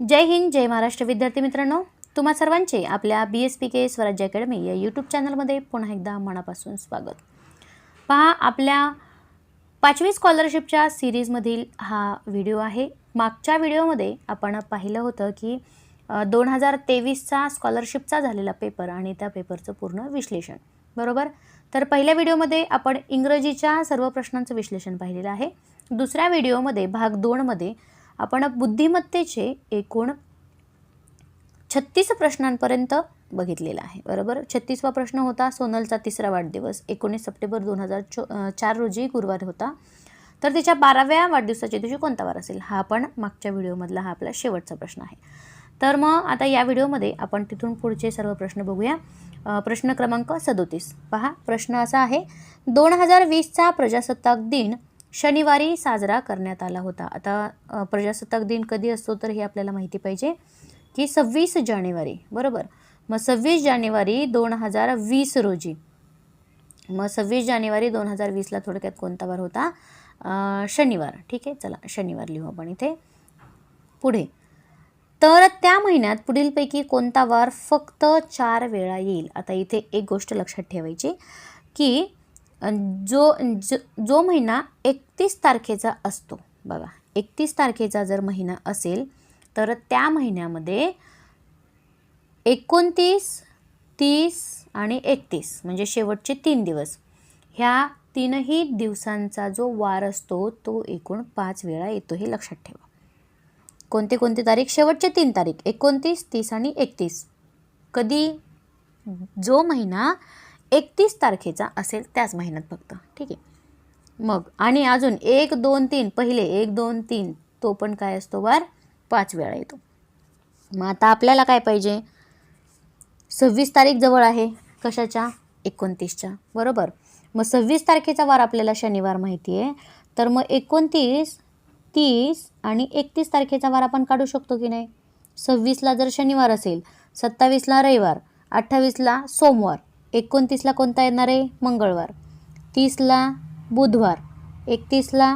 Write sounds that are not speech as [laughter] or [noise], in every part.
जय हिंद जय महाराष्ट्र. विद्यार्थी मित्रांनो तुम्हा सर्वांचे आपल्या बी एस पी के स्वराज्य अकॅडमी या यूट्यूब चॅनलमध्ये पुन्हा एकदा मनापासून स्वागत. पहा आपल्या पाचवी स्कॉलरशिपच्या सिरीजमधील हा व्हिडिओ आहे. मागच्या व्हिडिओमध्ये आपण पाहिलं होतं की दोन हजार तेवीसचा स्कॉलरशिपचा झालेला पेपर आणि त्या पेपरचं पूर्ण विश्लेषण. बरोबर? तर पहिल्या व्हिडिओमध्ये आपण इंग्रजीच्या सर्व प्रश्नांचं विश्लेषण पाहिलेलं आहे. दुसऱ्या व्हिडिओमध्ये भाग दोनमध्ये आपण बुद्धिमत्तेचे एकूण छत्तीस प्रश्नांपर्यंत बघितलेला आहे बरोबर? छत्तीसवा प्रश्न होता सोनलचा तिसरा वाढदिवस. एकोणीस सप्टेंबर दोन हजार चो चार रोजी गुरुवार होता. तर तिच्या बाराव्या वाढदिवसाच्या दिवशी कोणता वार असेल? हा आपण मागच्या व्हिडिओमधला हा आपला शेवटचा प्रश्न आहे. तर मग आता या व्हिडिओमध्ये आपण तिथून पुढचे सर्व प्रश्न बघूया. प्रश्न क्रमांक सदोतीस. पहा प्रश्न असा आहे दोन हजार वीसचा प्रजासत्ताक दिन शनिवारी साजरा करण्यात आला होता. आता प्रजासत्ताक दिन कधी असतो तर हे आपल्याला माहिती पाहिजे की सव्वीस जानेवारी बरोबर? मग सव्वीस जानेवारी दोन हजार वीस रोजी मग सव्वीस जानेवारी दोन हजार वीसला थोडक्यात कोणता वार होता? शनिवार. ठीक आहे चला शनिवार लिहू आपण इथे. पुढे. तर त्या महिन्यात पुढीलपैकी कोणता वार फक्त चार वेळा येईल? आता इथे एक गोष्ट लक्षात ठेवायची की जो ज जो महिना एकतीस तारखेचा असतो. बघा एकतीस तारखेचा जर महिना असेल तर त्या महिन्यामध्ये एकोणतीस तीस आणि एकतीस म्हणजे शेवटचे तीन दिवस ह्या तीनही दिवसांचा जो वार असतो तो एकूण पाच वेळा येतो हे लक्षात ठेवा. कोणते कोणते तारीख? शेवटचे तीन तारीख एकोणतीस तीस आणि एकतीस. कधी? जो महिना एकतीस तारखेचा असेल त्याच महिन्यात फक्त. ठीक आहे. मग आणि अजून एक दोन तीन पहिले एक दोन तीन तो पण काय असतो वार? पाच वेळा येतो. मग आता आपल्याला काय पाहिजे? सव्वीस तारीख जवळ आहे. कशाच्या? एकोणतीसच्या. बरोबर? मग सव्वीस तारखेचा वार आपल्याला शनिवार माहिती आहे. तर मग एकोणतीस तीस आणि एकतीस तारखेचा वार आपण काढू शकतो की नाही? सव्वीसला जर शनिवार असेल सत्तावीसला रविवार अठ्ठावीसला सोमवार एकोणतीसला कोणता येणार आहे? मंगळवार. तीसला बुधवार. एकतीसला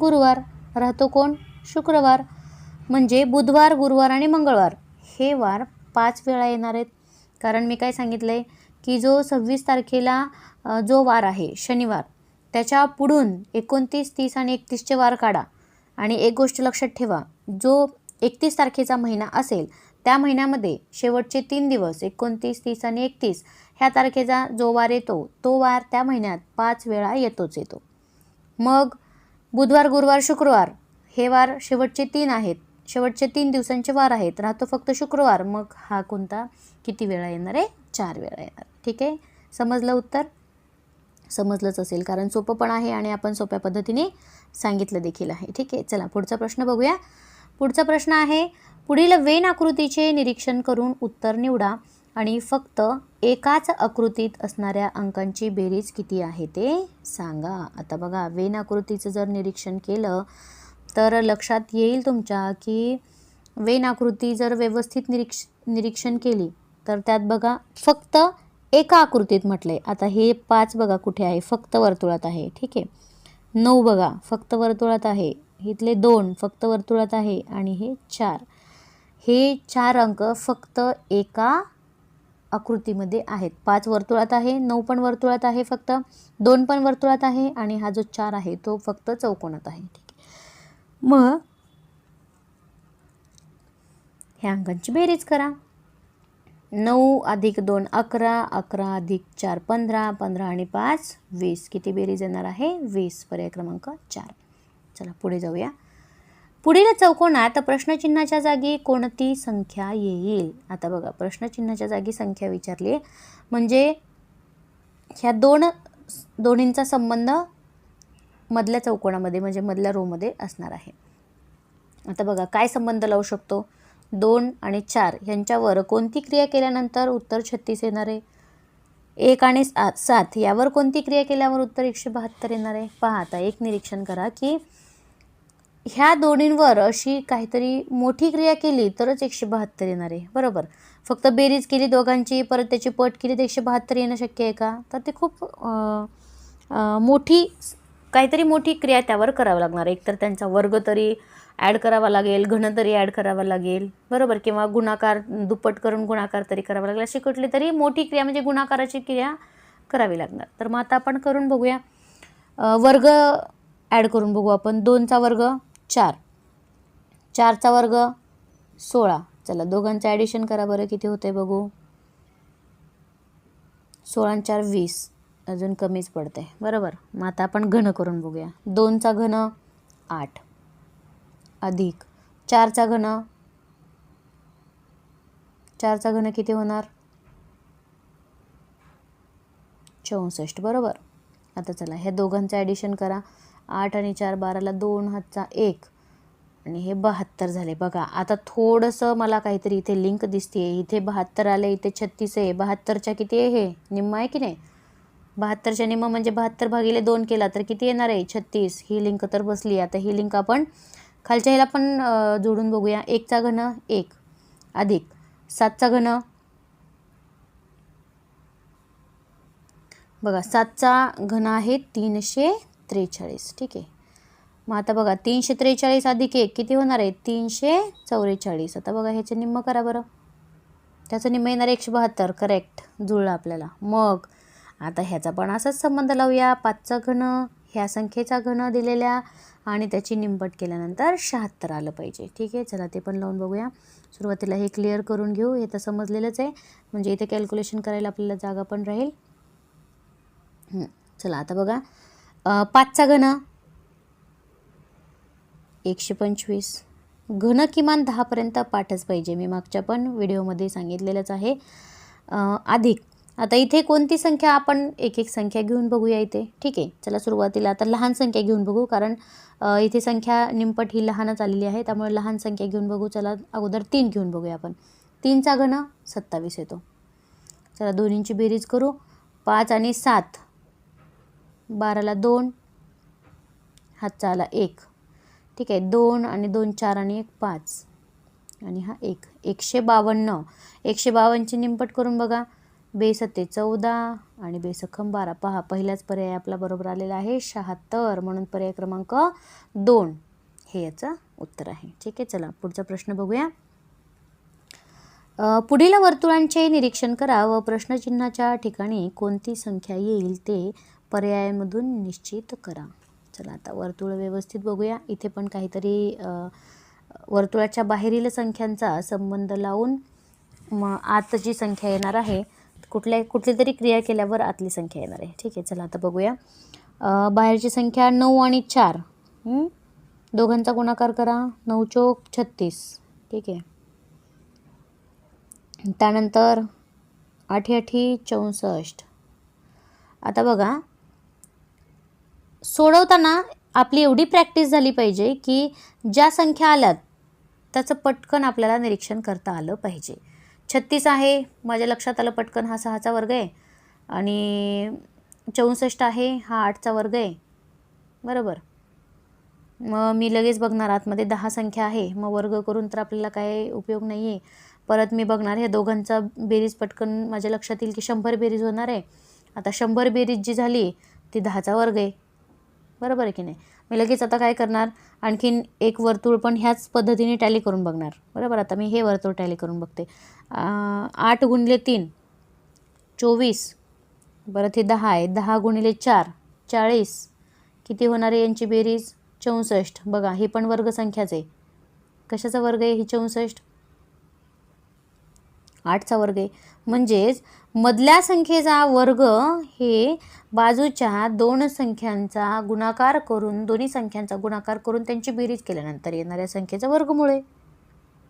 गुरुवार. राहतो कोण? शुक्रवार. म्हणजे बुधवार गुरुवार आणि मंगळवार. हे वार पाच वेळा येणार आहेत. कारण मी काय सांगितलं आहे की जो सव्वीस तारखेला जो वार आहे शनिवार त्याच्या पुढून एकोणतीस तीस आणि एकतीसचे वार काढा. आणि एक गोष्ट लक्षात ठेवा जो एकतीस तारखेचा महिना असेल त्या महिन्यामध्ये शेवटचे तीन दिवस एकोणतीस तीस आणि एकतीस ह्या तारखेचा जो वार येतो तो वार त्या महिन्यात पाच वेळा येतोच येतो. मग बुधवार गुरुवार शुक्रवार हे वार शेवटचे तीन आहेत. शेवटचे तीन दिवसांचे वार आहेत. राहतो फक्त शुक्रवार. मग हा कोणता? किती वेळा येणार आहे? चार वेळा येणार. ठीक आहे? समजलं उत्तर? समजलंच असेल. कारण सोपं पण आहे आणि आपण सोप्या पद्धतीने सांगितलं देखील आहे. ठीक आहे? चला पुढचा प्रश्न बघूया. पुढचा प्रश्न आहे पुढील वेन आकृतीचे निरीक्षण करून उत्तर निवडा आणि फक्त एकाच आकृतीत असणाऱ्या अंकांची बेरीज किती आहे ते सांगा. आता बघा वेन आकृतीचं जर निरीक्षण केलं तर लक्षात येईल तुमच्या की वेन आकृती जर व्यवस्थित निरीक्ष निरीक्षण केली तर त्यात बघा फक्त एका आकृतीत म्हटलं आहे आता हे पाच बघा कुठे आहे फक्त वर्तुळात आहे ठीक आहे? नऊ बघा फक्त वर्तुळात आहे. इथले दोन फक्त वर्तुळात आहे आणि हे चार. हे चार अंक फक्त एका आकृतीमध्ये आहेत. पाच वर्तुळात आहे नऊ पण वर्तुळात आहे फक्त दोन पण वर्तुळात आहे आणि हा जो चार आहे तो फक्त चौकोनात आहे. ठीक आहे. मग ह्या अंकांची बेरीज करा. नऊ अधिक दोन अकरा अकरा अधिक चार पंधरा पंधरा आणि पाच वीस. किती बेरीज येणार आहे? वीस. पर्याय क्रमांक चार. चला पुढे जाऊया. पुढील चौकोनात प्रश्नचिन्हाच्या जागी कोणती संख्या येईल? आता बघा प्रश्नचिन्हाच्या जागी संख्या विचारली. आहे म्हणजे ह्या दोन दोन्हींचा संबंध मधल्या चौकोनामध्ये म्हणजे मधल्या रोमध्ये असणार आहे. आता बघा काय संबंध लावू शकतो? दोन आणि चार ह्यांच्यावर कोणती क्रिया केल्यानंतर उत्तर छत्तीस येणार आहे? एक आणि सात सात यावर कोणती क्रिया केल्यावर उत्तर एकशे बहात्तर येणार आहे? पहा आता एक निरीक्षण करा की ह्या दोन्हींवर अशी काहीतरी मोठी क्रिया केली तरच एकशे बहात्तर येणार आहे. बरोबर? फक्त बेरीज केली दोघांची परत त्याची पट केली तर एकशे बहात्तर येणं शक्य आहे का? तर ते खूप मोठी काहीतरी मोठी क्रिया त्यावर करावं लागणार. एकतर त्यांचा वर्ग तरी ॲड करावा लागेल घन तरी ॲड करावा लागेल. बरोबर? किंवा गुणाकार दुप्पट करून गुणाकार तरी करावा लागेल. अशी कुठली तरी मोठी क्रिया म्हणजे गुणाकाराची क्रिया करावी लागणार. तर मग आता आपण करून बघूया. वर्ग ॲड करून बघू आपण. दोनचा वर्ग चार. चारचा वर्ग सोळा. चला दोघांचं ॲडिशन करा बरं. किती होते बघू? सोळा आणि चार वीस. अजून कमीच पडते बरोबर. मग आता आपण घन करून बघूया. दोनचा घन आठ. अधिक. चारचा घन चारचा घन किती होणार? चौसष्ट. बरोबर. आता चला ह्या दोघांचं ॲडिशन करा. आठ आणि चार बाराला दोन हातचा एक. आणि हे बहात्तर झाले. बघा आता थोडंसं मला काहीतरी इथे लिंक दिसते इथे बहात्तर आले इथे छत्तीस आहे. बहात्तरच्या किती आहे हे? निम्म आहे की नाही? बहात्तरच्या निम्म म्हणजे बहात्तर भागिले दोन केला तर किती येणार आहे? छत्तीस. ही लिंक तर बसली आता ही लिंक आपण खालच्या ह्याला पण जोडून बघूया. एकचा घन एक. अधिक. सातचा घन. बघा सातचा घन आहे तीनशे त्रेचाळीस. ठीक आहे. मग आता बघा तीनशे त्रेचाळीस अधिक एक किती होणार आहे? तीनशे चौवेचाळीस. आता बघा ह्याचं निम्म करा बरं. त्याचं निम्म येणार एकशे बहात्तर. करेक्ट जुळलं आपल्याला. मग आता ह्याचा पण असाच संबंध लावूया. पाचचा घन ह्या संख्येचा घन दिलेल्या आणि त्याची निंबट केल्यानंतर शहात्तर आलं पाहिजे. ठीक आहे? चला ते पण लावून बघूया. सुरुवातीला हे क्लिअर करून घेऊ. हे तर समजलेलंच आहे. म्हणजे इथे कॅल्क्युलेशन करायला आपल्याला जागा पण राहील. चला आता बघा. पाचचा घन. एकशे पंचवीस. घन किमान दहापर्यंत पाठच पाहिजे. मी मागच्या पण व्हिडिओमध्ये सांगितलेलंच आहे. अधिक. आता इथे कोणती संख्या आपण एक एक संख्या घेऊन बघूया इथे. ठीक आहे. चला सुरुवातीला आता लहान संख्या घेऊन बघू कारण इथे संख्या निंपट ही लहानच आलेली आहे. त्यामुळे लहान संख्या घेऊन बघू. चला अगोदर तीन घेऊन बघूया आपण. तीनचा घन सत्तावीस येतो. चला दोन्हींची बेरीज करू. पाच आणि सात. बाराला दोन हातचा आला एक. ठीक आहे दोन आणि दोन चार आणि एक पाच. आणि हा एक. एकशे बावन्न. एकशे बावन्नची निंपट करून बघा. बेसत्ते चौदा आणि बेसखम बारा. पहा पहिलाच पर्याय आपला बरोबर आलेला आहे. शहात्तर. म्हणून पर्याय क्रमांक दोन. हे याचं उत्तर आहे. ठीक आहे चला पुढचा प्रश्न बघूया. पुढील वर्तुळांचे निरीक्षण करा व प्रश्नचिन्हाच्या ठिकाणी कोणती संख्या येईल ते पर्यायामधून निश्चित करा. चला आता वर्तुळ व्यवस्थित बघूया. इथे पण काहीतरी वर्तुळाच्या बाहेरील संख्यांचा संबंध लावून मग आतची संख्या येणार आहे. कुठल्या कुठली तरी क्रिया केल्यावर आतली संख्या येणार आहे. ठीक आहे चला आता बघूया. बाहेरची संख्या नऊ आणि चार. दोघांचा गुणाकार करा. नऊ चोक छत्तीस. ठीक आहे. त्यानंतर आठी आठी चौसष्ट. आता बघा सोडवताना आपली एवढी प्रॅक्टिस झाली पाहिजे की ज्या संख्या आल्यात त्याचं पटकन आपल्याला निरीक्षण करता आलं पाहिजे. छत्तीस आहे माझ्या लक्षात आलं पटकन हा सहाचा वर्ग आहे. आणि चौसष्ट आहे हा आठचा वर्ग आहे. बरोबर? मग मी लगेच बघणार आतमध्ये दहा संख्या आहे. मग वर्ग करून तर आपल्याला काय उपयोग नाही आहे परत मी बघणार हे दोघांचा बेरीज पटकन माझ्या लक्षात येईल की शंभर बेरीज होणार आहे. आता शंभर बेरीज जी झाली ती दहाचा वर्ग आहे. बरोबर आहे की नाही? मी लगेच आता काय करणार? आणखीन एक वर्तुळ पण ह्याच पद्धतीने टॅली करून बघणार. बरोबर? आता मी हे वर्तुळ टॅली करून बघते. आठ गुणिले तीन चोवीस परत हे दहा आहे. दहा गुणिले चार चाळीस. किती होणार आहे यांची बेरीज? चौसष्ट. बघा ही पण वर्गसंख्याच आहे. कशाचा वर्ग आहे? ही चौसष्ट. आठचा वर्ग आहे. म्हणजेच मधल्या संख्येचा वर्ग हे बाजूच्या दोन संख्यांचा गुणाकार करून दोन्ही संख्यांचा गुणाकार करून त्यांची बेरीज केल्यानंतर येणाऱ्या संख्येचा वर्गमुळे.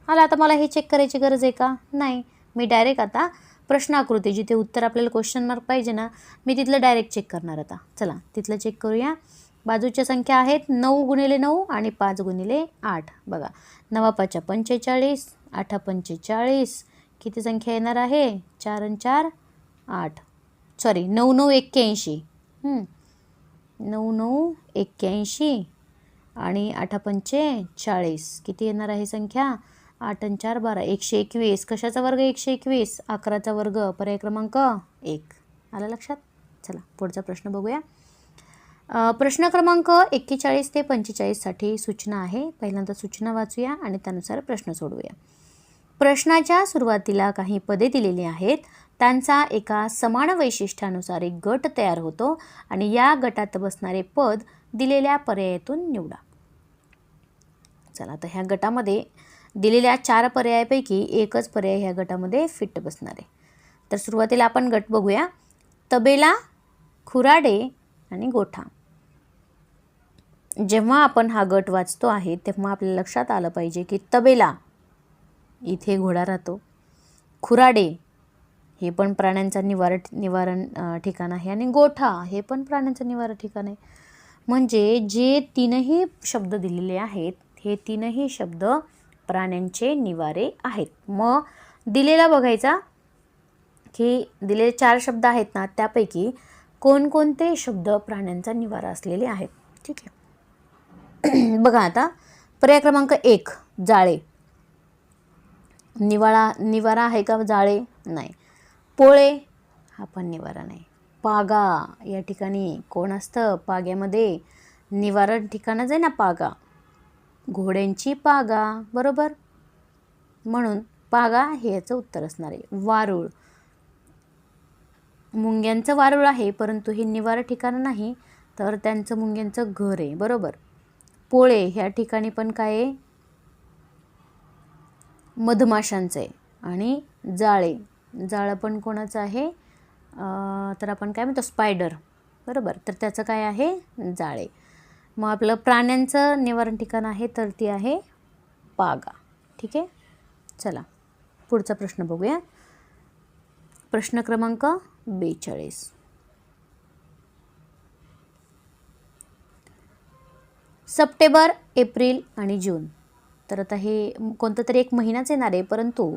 आला आता मला हे चेक करायची गरज आहे का? नाही. मी डायरेक्ट आता प्रश्नाकृती जिथे उत्तर आपल्याला क्वेश्चन मार्क पाहिजे ना मी तिथलं डायरेक्ट चेक करणार आता. चला तिथलं चेक करूया. बाजूच्या संख्या आहेत नऊ गुणिले नऊ आणि पाच गुणिले आठ. बघा नवा पाचा पंचेचाळीस आठा पंचेचाळीस किती संख्या येणार आहे? चार आणि चार आठ. सॉरी नऊ नऊ एक्क्याऐंशी. नऊ नऊ एक्क्याऐंशी आणि आठा पंचे चाळीस. किती येणार आहे संख्या? आठ आणि चार बारा. एकशे एकवीस. कशाचा वर्ग एकशे एकवीस? अकराचा वर्ग. पर्याय क्रमांक एक. आला लक्षात? चला पुढचा प्रश्न बघूया. प्रश्न क्रमांक एक्केचाळीस ते पंचेचाळीससाठी सूचना आहे. पहिल्यांदा सूचना वाचूया आणि त्यानुसार प्रश्न सोडवूया. प्रश्नाच्या सुरुवातीला काही पदे दिलेली आहेत. त्यांचा एका समान वैशिष्ट्यानुसार एक गट तयार होतो आणि या गटात बसणारे पद दिलेल्या पर्यायातून निवडा. चला तर ह्या गटामध्ये दिलेल्या चार पर्यायापैकी एकच पर्याय ह्या गटामध्ये फिट बसणार आहे. तर सुरुवातीला आपण गट बघूया. तबेला खुराडे आणि गोठा. जेव्हा आपण हा गट वाचतो आहे तेव्हा आपल्या लक्षात आलं पाहिजे की तबेला इथे घोडा राहतो. खुराडे हे पण प्राण्यांचा निवार निवारण ठिकाण आहे. आणि गोठा हे पण प्राण्यांचं निवारण ठिकाण आहे. म्हणजे जे तीनही शब्द दिलेले आहेत हे तीनही शब्द प्राण्यांचे निवारे आहेत. मग दिलेला बघायचा की दिलेले चार शब्द आहेत ना त्यापैकी कोणकोणते शब्द प्राण्यांचा निवारा असलेले आहेत? ठीक आहे. [clears throat] बघा आता पर्याय क्रमांक एक जाळे. निवाळा निवारा आहे का जाळे? नाही. पोळे? हा पण निवारा नाही. पागा या ठिकाणी कोण असतं? पाग्यामध्ये निवारण ठिकाणच आहे ना पागा. घोड्यांची पागा बरोबर? म्हणून पागा हे याचं उत्तर असणार आहे. वारुळ. मुंग्यांचं वारुळ आहे परंतु हे निवारा ठिकाण नाही तर त्यांचं मुंग्यांचं घर आहे बरोबर? पोळे ह्या ठिकाणी पण काय आहे? मधमाशांचं आहे आणि जाळे. जाळं पण कोणाचं आहे? तर आपण काय म्हणतो? स्पायडर. बरोबर? तर त्याचं काय आहे? जाळे. मग आपलं प्राण्यांचं निवारण ठिकाण आहे तर ती आहे पागा. ठीक आहे? चला पुढचा प्रश्न बघूया. प्रश्न क्रमांक बेचाळीस. सप्टेंबर एप्रिल आणि जून. तर आता हे कोणतं तरी एक महिनाच येणार आहे परंतु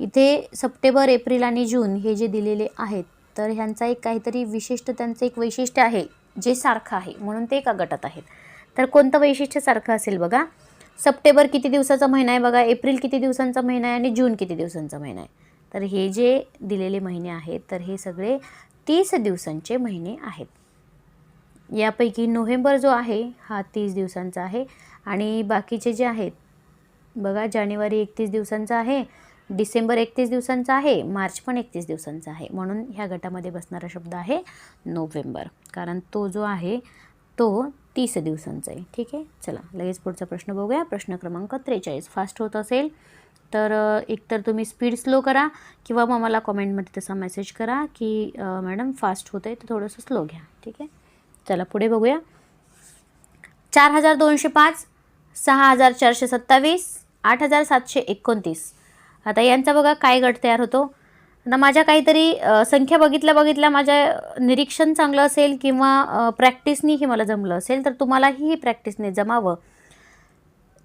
इथे सप्टेंबर एप्रिल आणि जून हे जे दिलेले आहेत तर ह्यांचा एक काहीतरी विशिष्ट त्यांचं एक वैशिष्ट्य आहे जे सारखं आहे म्हणून ते एका गटात आहेत. तर कोणतं वैशिष्ट्य सारखं असेल बघा? सप्टेंबर किती दिवसाचा महिना आहे बघा एप्रिल किती दिवसांचा महिना आहे आणि जून किती दिवसांचा महिना आहे. तर हे जे दिलेले महिने आहेत तर हे सगळे तीस दिवसांचे महिने आहेत. यापैकी नोव्हेंबर जो आहे हा तीस दिवसांचा आहे आणि बाकीचे जे आहेत बघा जानेवारी एकतीस दिवसांचा आहे डिसेंबर एकतीस दिवसांचा आहे मार्च पण एकतीस दिवसांचा आहे. म्हणून ह्या गटामध्ये बसणारा शब्द आहे नोव्हेंबर. कारण तो जो आहे तो तीस दिवसांचा आहे. ठीक आहे? चला लगेच पुढचा प्रश्न बघूया. प्रश्न क्रमांक त्रेचाळीस. फास्ट होत असेल तर एकतर तुम्ही स्पीड स्लो करा किंवा मग मला कॉमेंटमध्ये तसा मेसेज करा की मॅडम फास्ट होतं आहे तर थोडंसं स्लो घ्या. ठीक आहे? चला पुढे बघूया. चार हजार दोनशे पाच सहा हजार चारशे सत्तावीस आठ हजार सातशे एकोणतीस. आता यांचा बघा काय गट तयार होतो. आता माझ्या काहीतरी संख्या बघितल्या बघितल्या माझ्या निरीक्षण चांगलं असेल किंवा प्रॅक्टिसनी हे मला जमलं असेल तर तुम्हालाही प्रॅक्टिसने जमावं.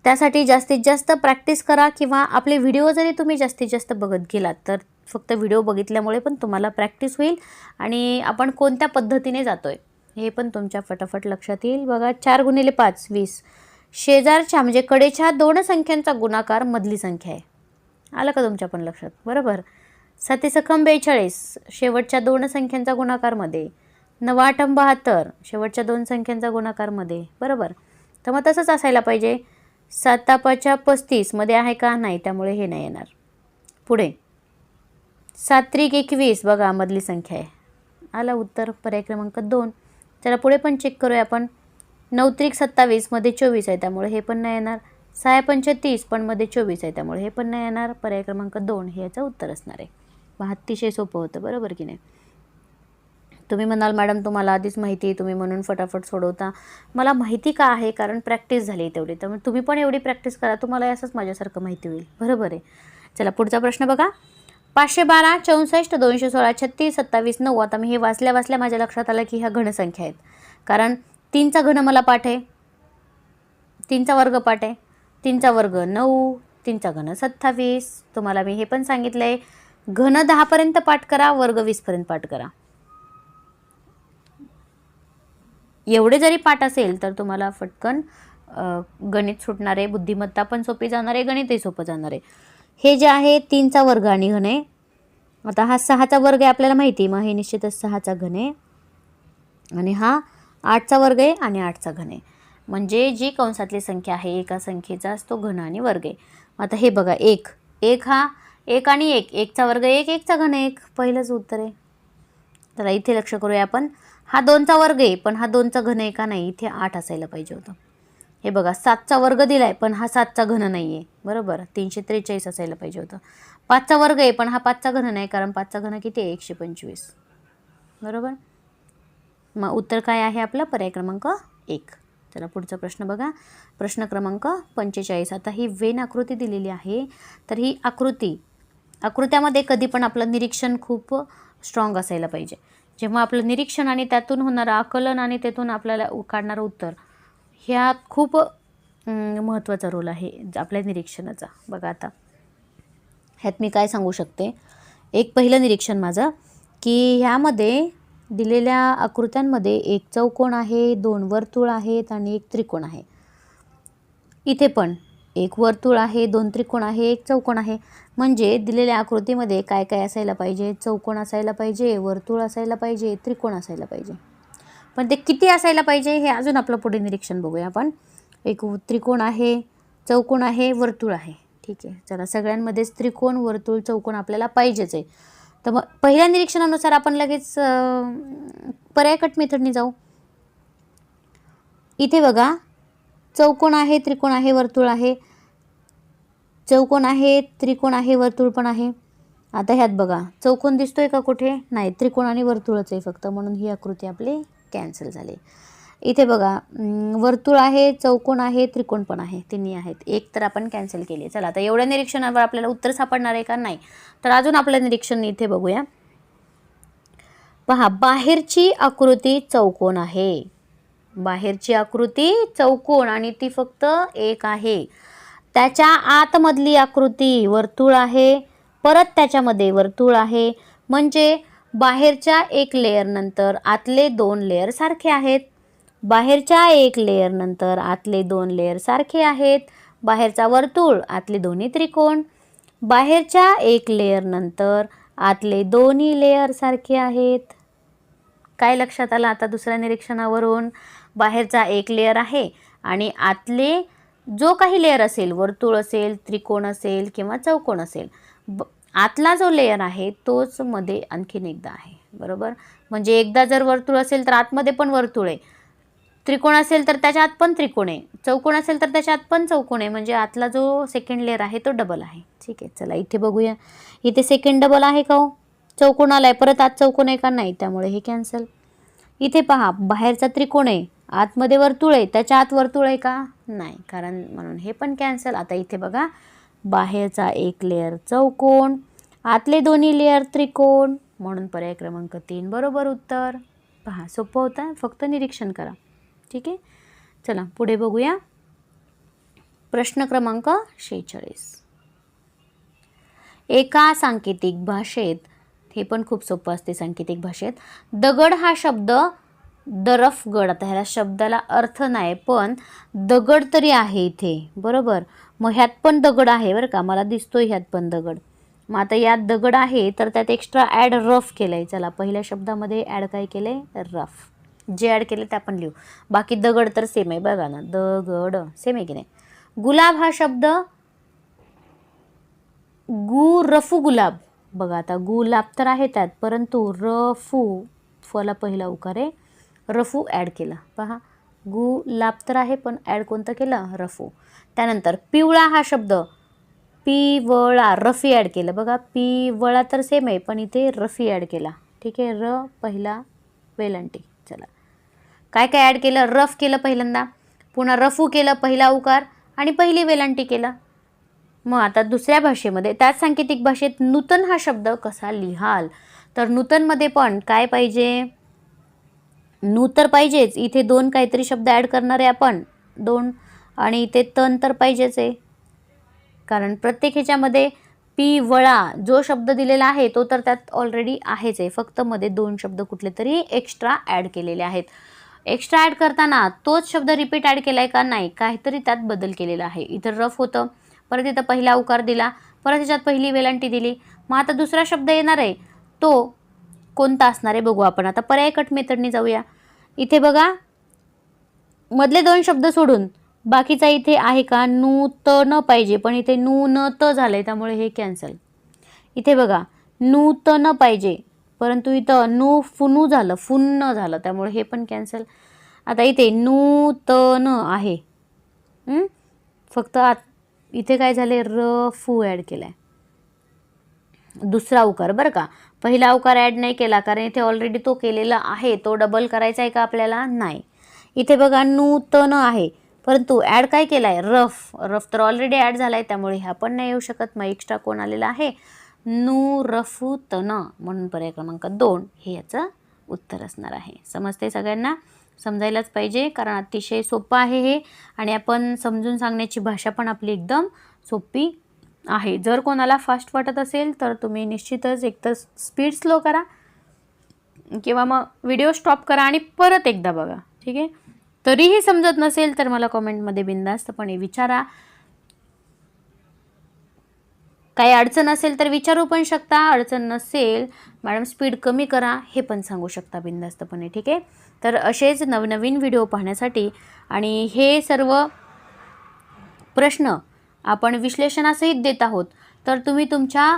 त्यासाठी जास्तीत जास्त प्रॅक्टिस करा किंवा आपले व्हिडिओ जरी तुम्ही जास्तीत जास्त बघत गेलात तर फक्त व्हिडिओ बघितल्यामुळे पण तुम्हाला प्रॅक्टिस होईल आणि आपण कोणत्या पद्धतीने जातो आहे हे पण तुमच्या फटाफट लक्षात येईल. बघा चार गुणिले पाच वीस. शेजारच्या म्हणजे कडेच्या दोन संख्यांचा गुणाकार मधली संख्या आहे. आलं का तुमच्या पण लक्षात? बरोबर. सतीसखम बेचाळीस शेवटच्या दोन संख्यांचा गुणाकारमध्ये नवाटम बहात्तर शेवटच्या दोन संख्यांचा गुणाकारमध्ये बरोबर. तर मग तसंच असायला पाहिजे. सातापाच्या पस्तीसमध्ये आहे का? नाही त्यामुळे हे नाही येणार. पुढे. सात्रिक एकवीस बघा मधली संख्या आहे. आला उत्तर पर्याय क्रमांक दोन. चला पुढे पण चेक करूया आपण. नऊ त्रिक सत्तावीसमध्ये चोवीस आहे त्यामुळे हे पण नाही येणार. सहा पंच तीस पण मध्ये चोवीस आहे त्यामुळे हे पण नाही येणार. पर्याय क्रमांक दोन हे याचं उत्तर असणार आहे. मग अतिशय सोपं होतं बरोबर की नाही? तुम्ही म्हणाल मॅडम तुम्हाला आधीच माहिती आहे तुम्ही म्हणून फटाफट सोडवता. मला माहिती का आहे? कारण प्रॅक्टिस झाली तेवढी. त्यामुळे तुम्ही पण एवढी प्रॅक्टिस करा तुम्हाला असंच माझ्यासारखं माहिती होईल. बरोबर आहे. चला पुढचा प्रश्न बघा. पाचशे बारा चौसष्ट दोनशे सोळा छत्तीस सत्तावीस नऊ. आता मी हे वाचल्या वाचल्या माझ्या लक्षात आलं की ह्या घनसंख्या आहेत. कारण तीनचा घन मला पाठ आहे. तीनचा वर्ग पाठ आहे. तीनचा वर्ग नऊ तीनचा घन सत्तावीस. तुम्हाला मी हे पण सांगितलं आहे घन दहापर्यंत पाठ करा वर्ग वीसपर्यंत पाठ करा. एवढे जरी पाठ असेल तर तुम्हाला फटकन गणित सुटणार आहे बुद्धिमत्ता पण सोपी जाणार आहे गणितही सोपं जाणार आहे. हे जे आहे तीनचा वर्ग आणि घन आहे. आता हा सहाचा वर्ग आहे आपल्याला माहिती आहे, मग हे निश्चितच सहाचा घन आहे. आणि हा आठचा वर्ग आहे आणि आठचा घन आहे. म्हणजे जी कंसातली संख्या आहे एका संख्येचाच तो घन आणि वर्ग आहे. आता हे बघा एक. एक हा एक आणि एक. एकचा वर्ग एक एकचा घन एक. पहिलंच उत्तर आहे. तर इथे लक्ष करूया आपण. हा दोनचा वर्ग आहे पण हा दोनचा घन आहे का नाही? इथे आठ असायला पाहिजे होतं. हे बघा सातचा वर्ग दिला आहे पण हा सातचा घन नाही आहे बरोबर? तीनशे त्रेचाळीस असायला पाहिजे होतं. पाचचा वर्ग आहे पण हा पाचचा घन नाही कारण पाचचा घन किती आहे? एकशे पंचवीस. बरोबर? मग उत्तर काय आहे आपलं? पर्याय क्रमांक एक. चला पुढचा प्रश्न बघा. प्रश्न क्रमांक पंचेचाळीस. आता ही वेन आकृती दिलेली आहे. तर ही आकृती आकृत्यामध्ये कधी पण आपलं निरीक्षण खूप स्ट्रॉंग असायला पाहिजे. जेव्हा आपलं निरीक्षण आणि त्यातून होणारं आकलन आणि त्यातून आपल्याला उ- काढणारं उत्तर ह्या खूप महत्त्वाचा रोल आहे आपल्या निरीक्षणाचा. बघा आता. ह्यात मी काय सांगू शकते? एक पहिलं निरीक्षण माझं की ह्यामध्ये दिलेल्या आकृत्यांमध्ये एक चौकोन आहे दोन वर्तुळ आहेत आणि एक त्रिकोण आहे. इथे पण एक वर्तुळ आहे दोन त्रिकोण आहे एक चौकोन आहे. म्हणजे दिलेल्या आकृतीमध्ये काय काय असायला पाहिजे? चौकोन असायला पाहिजे वर्तुळ असायला पाहिजे त्रिकोण असायला पाहिजे. पण ते किती असायला पाहिजे हे अजून आपलं पुढे निरीक्षण बघूया आपण. एक त्रिकोण आहे चौकोन आहे वर्तुळ आहे. ठीक आहे. चला सगळ्यांमध्येच त्रिकोण वर्तुळ चौकोन आपल्याला पाहिजेच आहे. तर मग पहिल्या निरीक्षणानुसार आपण लगेच पर्याय कट मेथडनी जाऊ. इथे बघा चौकोन आहे त्रिकोण आहे वर्तुळ आहे. चौकोन आहे त्रिकोण आहे वर्तुळ पण आहे. आता ह्यात बघा चौकोन दिसतोय का कुठे? नाही त्रिकोण आणि वर्तुळच आहे फक्त. म्हणून ही आकृती आपली कॅन्सल झाली. इथे बघा वर्तुळ आहे चौकोन आहे त्रिकोण पण आहे. तिन्ही आहेत. एक तर आपण कॅन्सल केली. चला आता एवढ्या निरीक्षणावर आपल्याला उत्तर सापडणार आहे का? नाही. तर अजून आपलं निरीक्षण इथे बघूया. पहा बाहेरची आकृती चौकोन आहे. बाहेरची आकृती चौकोन आणि ती फक्त एक आहे. त्याच्या आतमधली आकृती वर्तुळ आहे. परत त्याच्यामध्ये वर्तुळ आहे. म्हणजे बाहेरच्या एक लेअर नंतर आतले दोन लेअर सारखे आहेत. बाहेरच्या एक लेअर नंतर आतले दोन लेअर सारखे आहेत. बाहेरचा वर्तुळ आतले दोन्ही त्रिकोण. बाहेरच्या एक लेअर नंतर आतले दोन्ही लेअर सारखे आहेत. काय लक्षात आलं आता दुसऱ्या निरीक्षणावरून? बाहेरचा एक लेअर आहे आणि आतले जो काही लेअर असेल वर्तुळ असेल त्रिकोण असेल किंवा चौकोन असेल ब आतला जो लेअर आहे तोच मध्ये आणखीन एकदा आहे. बरोबर? म्हणजे एकदा जर वर्तुळ असेल तर आतमध्ये पण वर्तुळ आहे. त्रिकोण असेल तर त्याच्या आत पण त्रिकोण आहे. चौकोन असेल तर त्याच्या आत पण चौकोन आहे. म्हणजे आतला जो सेकंड लेअर आहे तो डबल आहे. ठीक आहे चला इथे बघूया. इथे सेकंड डबल आहे का हो? चौकोन आला आहे परत आत चौकोन आहे का? नाही. त्यामुळे हे कॅन्सल इथे पहा बाहेरचा त्रिकोण आहे. आतमध्ये वर्तुळ आहे. त्याच्या आत वर्तुळ आहे का? नाही. कारण म्हणून हे पण कॅन्सल आता इथे बघा बाहेरचा एक लेअर चौकोन आतले दोन्ही लेअर त्रिकोण. म्हणून पर्याय क्रमांक तीन बरोबर उत्तर. पहा सोपं होतं. फक्त निरीक्षण करा. ठीक आहे? चला पुढे बघूया. प्रश्न क्रमांक शेहेचाळीस. एका सांकेतिक भाषेत हे पण खूप सोपं असते सांकेतिक भाषेत दगड हा शब्द दरफगड आता ह्याला शब्दाला अर्थ नाही पण दगड तरी आहे इथे बरोबर? मग ह्यात पण दगड आहे बरं का मला दिसतोय ह्यात पण दगड. मग आता यात दगड आहे तर त्यात एक्स्ट्रा ॲड रफ केलं आहे चला पहिल्या शब्दामध्ये ॲड काय केलं आहे रफ. जे ॲड केलं ते आपण लिहू. बाकी दगड तर सेम आहे बघा ना. दगड सेम आहे की नाही? गुलाब हा शब्द गु रफू गुलाब. बघा आता गुलाब तर आहे त्यात परंतु रफू फला पहिला उकार आहे. रफू ॲड केला. पहा. गुलाब तर आहे पण ॲड कोणतं केलं? रफू. त्यानंतर पिवळा हा शब्द पिवळा रफी ॲड केलं. बघा पिवळा तर सेम आहे पण इथे रफी ॲड केला. ठीक आहे र पहिला वेलंटी. काय काय ॲड केलं? रफ केलं पहिल्यांदा. पुन्हा रफू केलं पहिला उकार आणि पहिली वेलांटी केलं. मग आता दुसऱ्या भाषेमध्ये त्याच सांकेतिक भाषेत नूतन हा शब्द कसा लिहाल? तर नूतनमध्ये पण काय पाहिजे? नू तर पाहिजेच. इथे दोन काहीतरी शब्द ॲड करणार आहे आपण. दोन. आणि इथे तन तर पाहिजेच आहे. कारण प्रत्येक ह्याच्यामध्ये पी वळा जो शब्द दिलेला आहे तो तर त्यात ऑलरेडी आहेच आहे. फक्त मध्ये दोन शब्द कुठले तरी एक्स्ट्रा ॲड केलेले आहेत. एक्स्ट्रा ॲड करताना तोच शब्द रिपीट ॲड केला आहे का नाही काहीतरी त्यात बदल केलेला आहे. इथं रफ होतं. परत इथं पहिला उकार दिला. परत त्याच्यात पहिली वेलांटी दिली. मग आता दुसरा शब्द येणार आहे. तो कोणता असणार आहे बघू आपण. आता पर्याय कट मेथडनी जाऊया. इथे बघा. मधले दोन शब्द सोडून बाकीचा इथे आहे का? नू त न पाहिजे. पण इथे नू न त झालंय. त्यामुळे हे कॅन्सल इथे बघा. नू त न पाहिजे. परंतु इथं नू फुनू झालं फुन्न झालं त्यामुळे हे पण कॅन्सल आता इथे नू आहे. फक्त आत इथे काय झाले र फू ॲड केलाय. दुसरा उकार बरं का? पहिला उकार ॲड नाही केला कारण इथे ऑलरेडी तो केलेला आहे. तो डबल करायचा आहे का आपल्याला? नाही. इथे बघा नूतन आहे. परंतु ॲड काय केला आहे रफ. रफ तर ऑलरेडी ॲड झाला आहे त्यामुळे ह्या पण नाही येऊ शकत. मग एक्स्ट्रा कोण आलेला आहे? नू रफू तन म्हणून पर्याय क्रमांक दोन हे याचं उत्तर असणार आहे. समजते सगळ्यांना? समजायलाच पाहिजे कारण अतिशय सोपं आहे हे. आणि आपण समजून सांगण्याची भाषा पण आपली एकदम सोपी आहे. जर कोणाला फास्ट वाटत असेल तर तुम्ही निश्चितच एकतर स्पीड स्लो करा. किंवा मग व्हिडिओ स्टॉप करा आणि परत एकदा बघा. ठीक आहे? तरीही समजत नसेल तर मला कॉमेंटमध्ये बिंदास्तपणे विचारा. काही अडचण असेल तर विचारू पण शकता. अडचण नसेल मॅडम स्पीड कमी करा हे पण सांगू शकता बिंदास्तपणे ठीक आहे? तर असेच नवनवीन व्हिडिओ पाहण्यासाठी आणि हे सर्व प्रश्न आपण विश्लेषणासहित देत आहोत तर तुम्ही तुमच्या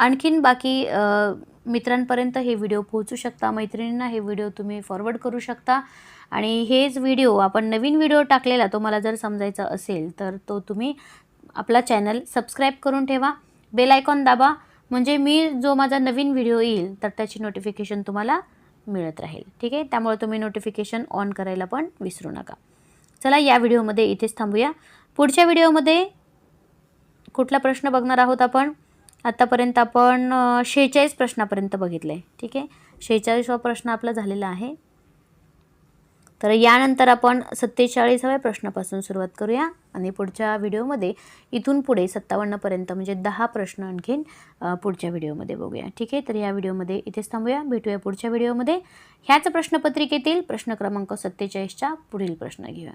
आणखीन बाकी मित्रांपर्यंत हे व्हिडिओ पोहोचू शकता. मैत्रिणींना हे व्हिडिओ तुम्ही फॉरवर्ड करू शकता. आणि हेच व्हिडिओ आपण नवीन व्हिडिओ टाकलेला तो मला जर समजायचा असेल तर तो तुम्ही आपला चॅनल सबस्क्राईब करून ठेवा. बेल आयकॉन दाबा. म्हणजे मी जो माझा नवीन व्हिडिओ येईल तर त्याची नोटिफिकेशन तुम्हाला मिळत राहील. ठीक आहे? त्यामुळे तुम्ही नोटिफिकेशन ऑन करायला पण विसरू नका. चला या व्हिडिओमध्ये इथेच थांबूया. पुढच्या व्हिडिओमध्ये कुठला प्रश्न बघणार आहोत आपण? आत्तापर्यंत आपण शेहेचाळीस प्रश्नापर्यंत बघितलं आहे ठीक आहे? शेहेचाळीसवा प्रश्न आपला झालेला आहे. तर यानंतर आपण सत्तेचाळीसाव्या प्रश्नापासून सुरुवात करूया आणि पुढच्या व्हिडिओमध्ये इथून पुढे सत्तावन्नपर्यंत म्हणजे दहा प्रश्न आणखीन पुढच्या व्हिडिओमध्ये बघूया. ठीक आहे? तर या व्हिडिओमध्ये इथेच थांबूया. भेटूया पुढच्या व्हिडिओमध्ये. ह्याच प्रश्नपत्रिकेतील प्रश्न क्रमांक सत्तेचाळीसच्या पुढील प्रश्न घेऊया.